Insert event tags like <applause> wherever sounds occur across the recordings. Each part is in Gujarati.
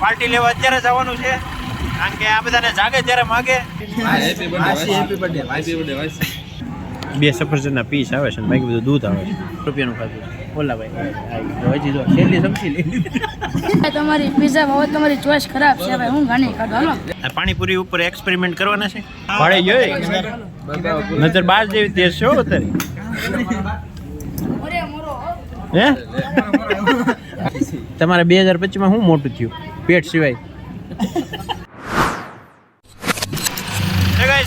પાર્ટી લેવા અત્યારે જવાનું છે. કારણ કે આ બધાને જાગે ત્યારે માગે. બે સફરજનના પીસ આવે છે ને બાકી બધું દૂધ આવે છે. રૂપિયાનું ખાતું ઓલા ભાઈ. જો છેલ્લી સમજી લીધી તમારી પીઝા ભાવ તમારી ચોઈસ ખરાબ છે. ભાઈ હું ઘણી ખાધો. હાલો. આ પાણીપુરી ઉપર એક્સપેરિમેન્ટ કરવાના છે. ભાડે જોઈ નજર બાર જેવી તેજ છે હો અત્યારે. હે. તમારે બે હજાર પચીસમાં શું મોટું થયું? પેટ સિવાય.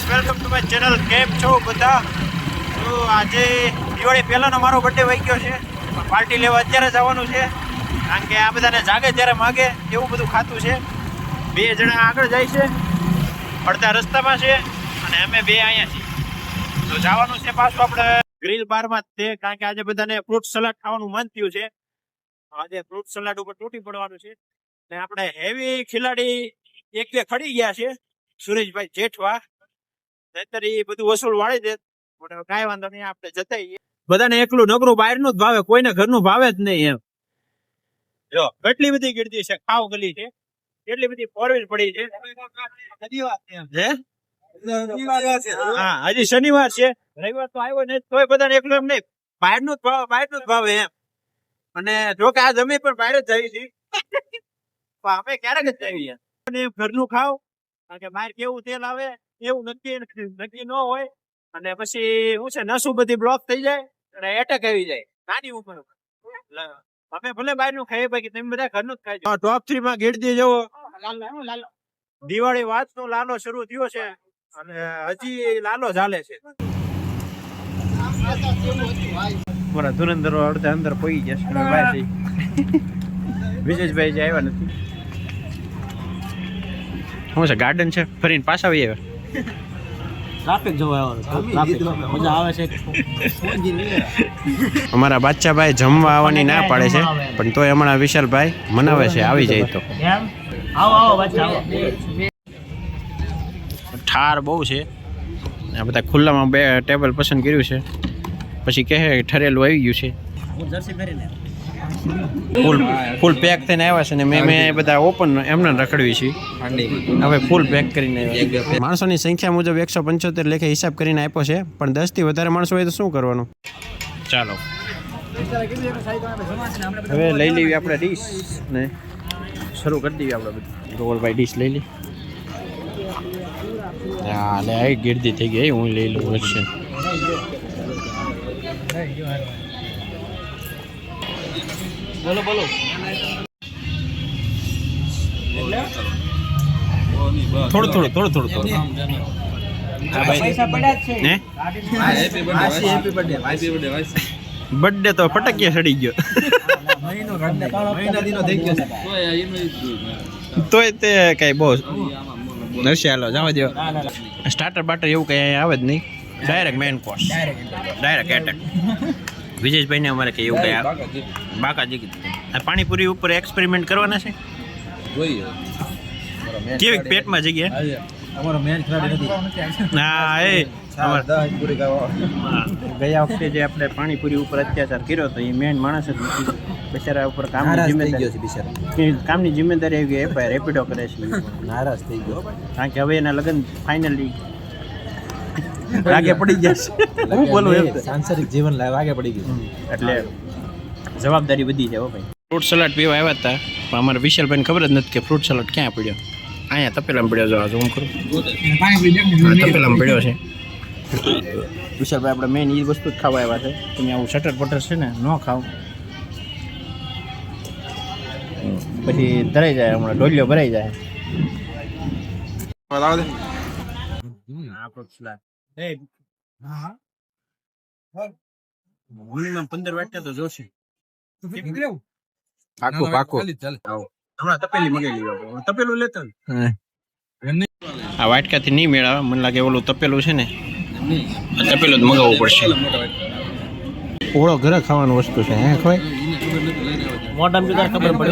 વેલકમ ટુ માય ચેનલ કેમ છો બધા? તો આજે દિવાળી પહેલાનો મારો બર્થડે વહી ગયો છે. પાર્ટી લેવા અત્યારે જવાનું છે. કારણ કે આ બધાને જાગે ત્યારે માગે એવું બધું ખાતું છે. બે જણા આગળ જાય છે. અડધા રસ્તામાં છે અને અમે બે અહીંયા છીએ. તો જવાનું છે પાછું આપણે ગ્રીલ બારમાં છે. કારણ કે આજે બધાને ફ્રૂટ સલાડ ખાવાનું મન થયું છે. આજે ફ્રૂટ સલાડ ઉપર તૂટી પડવાનું છે. ને આપણે હેવી ખિલાડી એક બે ખડી ગયા છે. સુરેશભાઈ જેઠવા. નહીતર એ બધું વસૂલ વાળી દે. પણ કાંઈ વાંધો નહીં આપણે જતા. બધાને એકલું નગરું બહારનું જ ભાવે કોઈને ઘરનું ભાવે જ નહીં એમ. જો કેટલી બધી ગીરદી છે ખાવ ગલી છે. એટલી બધી ફોરવીલ પડી છે. હા? હજી શનિવાર છે. રવિવાર તો આવ્યો નહીં તોય બધાને એકલું એમ નહીં. બહારનું જ ભાવ બહારનું જ ભાવે એમ. અને જો કે આ જમી પણ બહાર જ જઈ પણ અમે ક્યારેક જ જઈએ અને ઘરનું ખાવ. કારણ કે બહાર કેવું તેલ આવે એવું નક્કી નક્કી ન હોય. અને પછી શું છે નસું બધી બ્લોક થઈ જાય અને એટેક આવી જાય. નાની ઉંમર અમે ભલે બહારનું ખાઈએ બાકી તમે બધા ઘરનું જ ખાઈ ટોપ થ્રી માં ગીરદી જવો. દિવાળી વાત નો લાલો શરૂ થયો છે અને હજી લાલો ચાલે છે. મારા ધુરંધરો અડધા અંદર પડી જશે <laughs> વિજયભાઈ જે આવ્યા નથી. શું છે ગાર્ડન છે? ફરીને પાછા આવી. આવ્યા ટ્રાફિક જોવા આવ્યો મજા આવે છે. અમારા બાદશાહભાઈ જમવા આવવાની ના પાડે છે પણ તોય હમણાં વિશાલભાઈ મનાવે છે આવી જાય તો. એમ? આવો આવો બચ્ચા આવો. ઠાર બહુ છે. આ બધા ખુલ્લામાં બે ટેબલ પસંદ કર્યું છે. પછી કહે ઠરેલું આવી ગયું છે. હું જર્સી પહેરીને. ફૂલ ફૂલ પેક થઈને આવ્યા છે ને મેં મેં બધા ઓપન એમને રખડવી છે. હવે ફૂલ પેક કરીને. માણસોની સંખ્યા મુજબ એકસો પંચોતેર લેખે હિસાબ કરીને આપ્યો છે. પણ દસથી વધારે માણસો હોય તો શું કરવાનું? ચાલો. હવે લઈ લેવી આપણે ડીશ ને શરૂ કરી દેવી આપણે બધું. ગોવલભાઈ ડીશ લઈ લઈ હા, લે, આ ગીરદી થઈ ગઈ. હું લઈ લઉં, વચ્ચે. બોલો બોલો. થોડું થોડું થોડું થોડું થોડું. બર્થડે તો ફટકીયા સડી ગયો. તોય તે કઈ બહુ નરસે હાલો જવા દો સ્ટાર્ટર બાટર એવું કઈ આવે જ નહીં. Direct main course direct attack વિજેશભાઈને અમારે કે એવું કઈ બાકા બાકાજી આ પાણીપુરી ઉપર એક્સપેરિમેન્ટ કરવાના છે? કેવી પેટમાં જગ્યા? અમારો મેન નથી. એ. હા, ગયા વખતે જે આપણે પાણીપુરી ઉપર અત્યાચાર કર્યો તો એ મેન માણસ જ નથી બિચારા ઉપર કામની જિમ્મેદારી એ કામની જિમ્મેદારી આવી ગઈ એફઆઈઆર રેપિડો કરે છે. નારાજ થઈ ગયો. કારણ કે હવે એના લગ્ન ફાઇનલી <laughs> લાગે પડી જશે હું બોલું એમ સાંસારિક જીવન લાગે પડી ગયું. એટલે જવાબદારી બધી છે હો ભાઈ. ફ્રૂટ સલાડ પીવા આવ્યા હતા પણ અમારે વિશાલભાઈને ખબર જ નથી કે ફ્રૂટ સલાડ ક્યાં પડ્યો. અહીંયા તપેલામાં પડ્યો જો ઝૂમ કરું. હા, તપેલામાં પડ્યો છે. વિશાલભાઈ આપણે મેઇન એ વસ્તુ જ ખાવા આવ્યા છે. તમે આવું શટર પટર છે ને ન ખાવ પછી ધરાઈ જાય હમણાં ઢોલિયો ભરાઈ જાય. આપણો સલાડ. પંદર વાટ્યા તો જોશે. પાકું પાકું. હમણાં તપેલી મગાવી લીધો તપેલું લેતો આ વાટકાથી નહીં મેળાવે. મને લાગે ઓલું તપેલું છે ને. આ તપેલું જ મગાવવું પડશે. ઓળો ઘરે ખાવાનું વસ્તુ છે હે ખવાય મોઢામાં જોતા ખબર પડે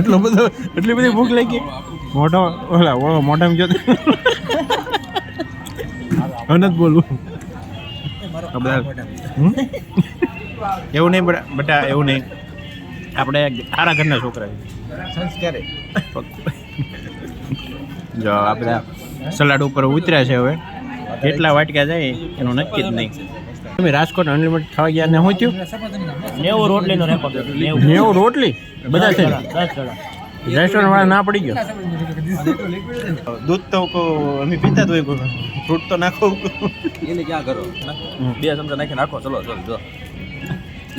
એટલો બધો એટલી બધી ભૂખ લાગી? મોઢો ઓલા ઓળો મોઢામાં જો નથી બોલવું? <laughs> એવું નહીં બટા બટા એવું નહીં. આપણે સારા ઘરના છોકરા સંસ્કારે જો આપણે સલાડ ઉપર ઉતર્યા છે હવે. કેટલા વાટકા જાય એનું નક્કી જ નહીં. તમે રાજકોટ અનલિમિટેડ ખાવા ગયા ને શું થયું? નેવું રોટલીનો રેકોર્ડ નેવું રોટલી? બધા છે રેસ્ટોરન્ટ વાળા ના પડી ગયો. દૂધ તો અમે પીતા તો ફ્રૂટ તો નાખો. એને ક્યાં કરો? બે ચમચા નાખી નાખો. ચલો ચલો જો.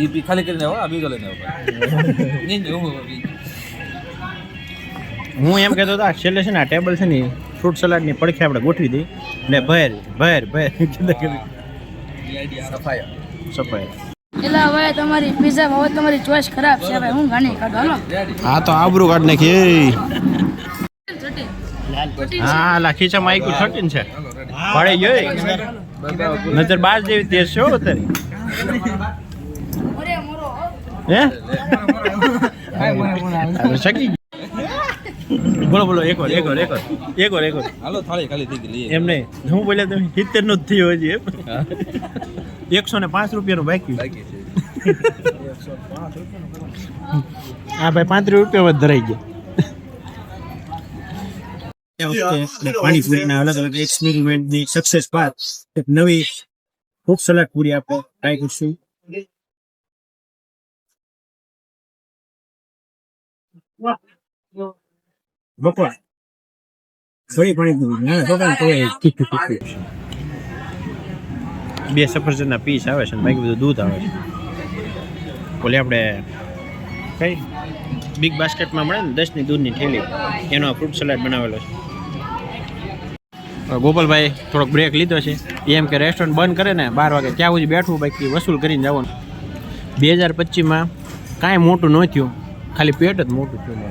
એ પી ખાલી કરીને આવો આ બીજો લઈને આવો. હું એમ કહેતો હતો આ છેલ્લે છે ને આ ટેબલ છે ને ફ્રૂટ સલાડની પડખે આપણે ગોઠવી દઈ. ને ભેર ભેર ભેર. કીધું સફાઈ. એટલે હવે તમારી પીઝા હવે તમારી ચોઈસ ખરાબ છે. ભાઈ હું તો આબરૂ કાઢ નાખી. હા લા ખીચામાં આઈકું થર્ટીન છે. પડે ગયો નજર બાર જેવી તેજ છે અત્યારે. હે? શકી. બોલો બોલો એક વાર એક વાર એક વાર એક વાર એક વાર. હાલો થાળી ખાલી થઈ ગઈ એમ નહીં. હું બોલ્યા તમે સિત્તેરનું જ થયું હજી એમ. એકસો ને પાંચ રૂપિયાનું બાકી. બાકી છે. હા ભાઈ પાંત્રીસ રૂપિયામાં ધરાઈ ગયા. પાણીપુરીના અલગ અલગ એક્સપેરિમેન્ટની સક્સેસ બાદ એક નવી ખૂબ સલાડ પૂરી આપણે ટ્રાય કરશું. બપોર થોડી પાણીપુરી ના છોકરાને તો બે સફરજનના પીસ આવે છે ને બાકી બધું દૂધ આવે છે ઓલે આપણે કઈ બિગ બાસ્કેટમાં મળે ને દસની દૂધની થેલી. એનો ફ્રૂટ સલાડ બનાવેલો છે. ગોપાલભાઈ થોડોક બ્રેક લીધો છે. એમ કે રેસ્ટોરન્ટ બંધ કરે ને બાર વાગે ત્યાં સુધી બેઠવું બાકી વસૂલ કરીને જવાનું. બે હજાર પચીસમાં કાંઈ મોટું ન થયું. ખાલી પેટ જ મોટું થયું.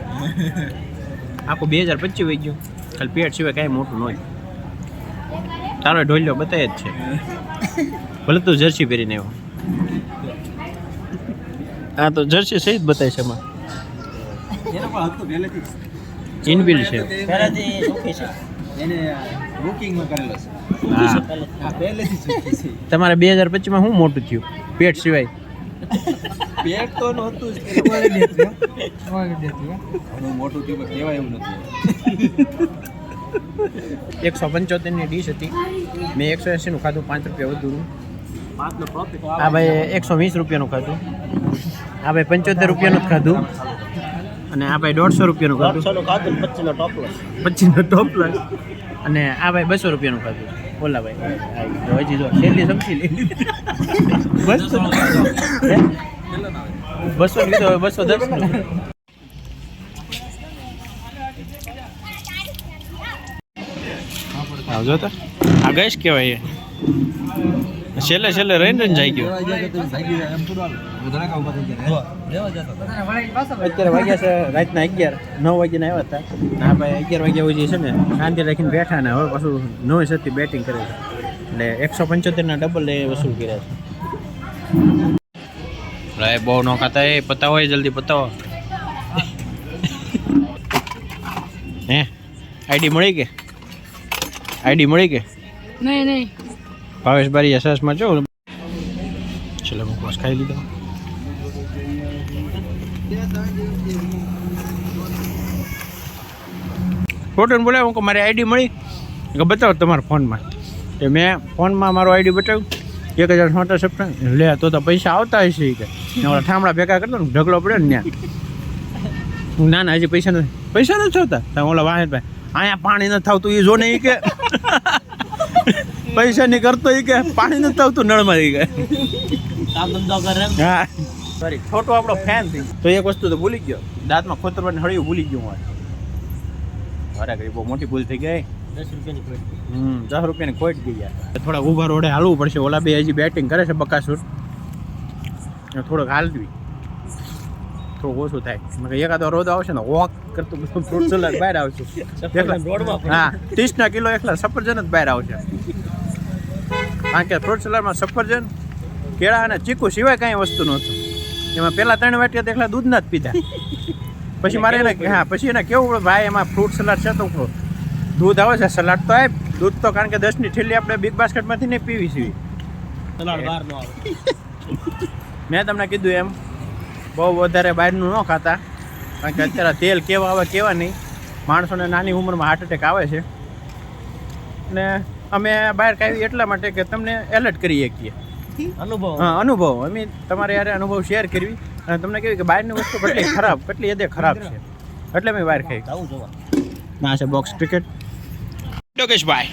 આખું બે હજાર પચીસ વહી ગયું. ખાલી પેટ સિવાય કાંઈ મોટું ન તારો ઢોલ્યો બતાવે જ છે. ભલે તું જર્સી પહેરીને આવ્યો હા તો જર્સી સહિત બતાવે છે એમાં. ઇનબિલ છે. પહેલેથી સુખી છે. એને બુકિંગમાં કરેલો છે. હા. હા પહેલેથી સુખી છે. તમારે બે હજાર પચીસમાં શું મોટું થયું? પેટ સિવાય. પેટ તો નહોતું જ. ઘણું મોટું થયું પણ કહેવાય એવું નથી એકસો પંચોતેરની ડીશ હતી. મેં એકસો એંસીનું ખાધું પાંચ રૂપિયા વધુનું. હા આ ભાઈ એકસો વીસ રૂપિયાનું ખાધું. આ ભાઈ પંચોતેર રૂપિયાનું જ ખાધું. અને આ ભાઈ દોઢસો રૂપિયાનું ખાધું. દોઢસોનું ખાધું ને પચીસનો ટોપ પચીસનો ટોપ અને આ ભાઈ બસો રૂપિયાનું ખાધું. ઓલા ભાઈ. હજી જો છેલ્લી સમજી લીધી. બસો. બસો લીધો બસો દસ. આવજો તો છેલ્લે છેલ્લે રહીને રહીને જાય ગયો. અત્યારે વાગ્યા છે રાતના અગિયાર. નવ વાગ્યાને આવ્યા હતા. ના ભાઈ, અગિયાર વાગ્યા હોય છે ને. શાંતિ રાખીને બેઠા ને હવે પાછું નવ સતી બેટિંગ કરે છે. એટલે એકસો પંચોતેરના ડબલ એ વસૂલ કર્યા છે. રાય બહુ ન ખાતા એ પતાવો એ જલ્દી પતાવો. હે? આઈડી મળી કે? આઈડી મળી કે? નહીં નહીં. ભાવેશ બારી એસએસમાં જો ચલો મુકવાસ ખાઈ લીધો. ફોટોને બોલાવો મારી આઈડી મળી? કે બતાવો તમારા ફોનમાં. કે મેં ફોનમાં મારો આઈડી બતાવ્યું. એક હજાર સોતેર સપ્ટેમ્બર. લે તો તો પૈસા આવતા હશે કે. ઓલા ઠામડા ભેગા કરતો ને ઢગલો પડે ને ત્યાં. ના ના હજી પૈસા નથી. પૈસા નથી થતા ઓલા વાહન ભાઈ અહીંયા પાણી નથી થતું એ જો ને ઈ કે. પૈસા ની કરતો ઈ કે પાણી નથી થતું નળમાં ઈ કે. કામ ધંધો કરે હા. સોરી છોટો આપણો ફેન થઈ તો એક વસ્તુ તો ભૂલી ગયો. દાંતમાં ખોતરવાની હળિયું ભૂલી ગયું હોય. અરે કરી બહુ મોટી ભૂલ થઈ ગઈ. દસ રૂપિયાની હમ દસ રૂપિયાની ખોટ ગઈ યાર. થોડાક ઊભા રોડે હાલવું પડશે. ઓલા બે હજી બેટિંગ કરે છે બકાસુર. થોડોક હાલવી. થોડુંક ઓછું થાય. એકાદ રોદ આવશે ને વોક કરતું બધું ફ્રૂટ સલાડ બહાર આવશે. હા ત્રીસના કિલો એકલા સફરજન જ બહાર આવશે. કારણ કે ફ્રૂટ સલાડમાં સફરજન કેળા અને ચીકુ સિવાય કાંઈ વસ્તુ નહોતું. એમાં પહેલા ત્રણ વાટિયા તો એકલા દૂધના જ પીધા. પછી મારે એને હા પછી એને કેવું ભાઈ એમાં ફ્રૂટ સલાડ છે તો દૂધ આવે છે સલાડ તો આપ. દૂધ તો કારણ કે દસની ઠેલી આપણે બિગ બાસ્કેટમાંથી નહીં પીવી છીએ. સલાડ બહાર આવે. મેં તમને કીધું એમ બહુ વધારે બહારનું ન ખાતા કારણ કે અત્યારે તેલ કેવા આવે કેવા નહીં. માણસોને નાની ઉંમરમાં હાર્ટ એટેક આવે છે. ને અમે બહાર કાઢી એટલા માટે કે તમને એલર્ટ કરી શકીએ અનુભવ. હા અનુભવ. અમે તમારે યારે અનુભવ શેર કરવી. અને તમને કેવી કે બહારની વસ્તુ કેટલી ખરાબ કેટલી હદે ખરાબ છે. એટલે મેં બહાર ખાઈ. ના છે બોક્સ ક્રિકેટ યોગેશભાઈ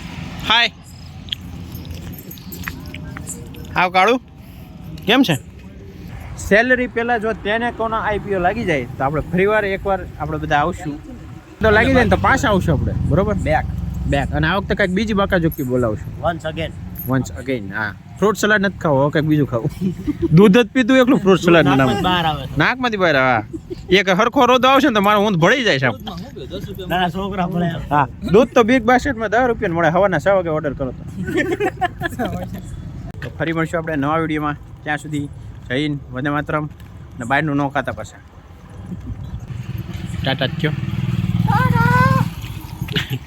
હાય. આવ કાળું. કેમ છે? સેલરી પહેલાં જો તેને કોના આઈપીઓ લાગી જાય તો આપણે ફરીવાર એકવાર આપણે બધા આવશું. તો લાગી જાય ને તો પાછા આવશું આપણે બરોબર? બેક બેક અને આ વખતે કંઈક બીજી બાકાજોકી બોલાવશું. વન્સ અગેન વન્સ અગેન હા. ફ્રૂટ સલાડ નથી ખાવો હવે કંઈક બીજું ખાવું. <laughs> દૂધ જ પીતું એકલું ફ્રૂટ સલાડ નામ. બહાર આવે. નાકમાંથી બહાર હા. એક હરખો રોદો આવશે ને તો મારો ઊંધ ભળી જાય છે છોકરા હા. દૂધ તો બિગ બાસ્કેટમાં દસ રૂપિયા મળે. હવાના છ વાગે ઓર્ડર કરો તો. ફરી મળશું આપણે નવા વિડીયોમાં. ત્યાં સુધી જઈન વંદે માતરમ ને બહારનું ન ખાતા પાછા. ટાટા જ કયો <laughs>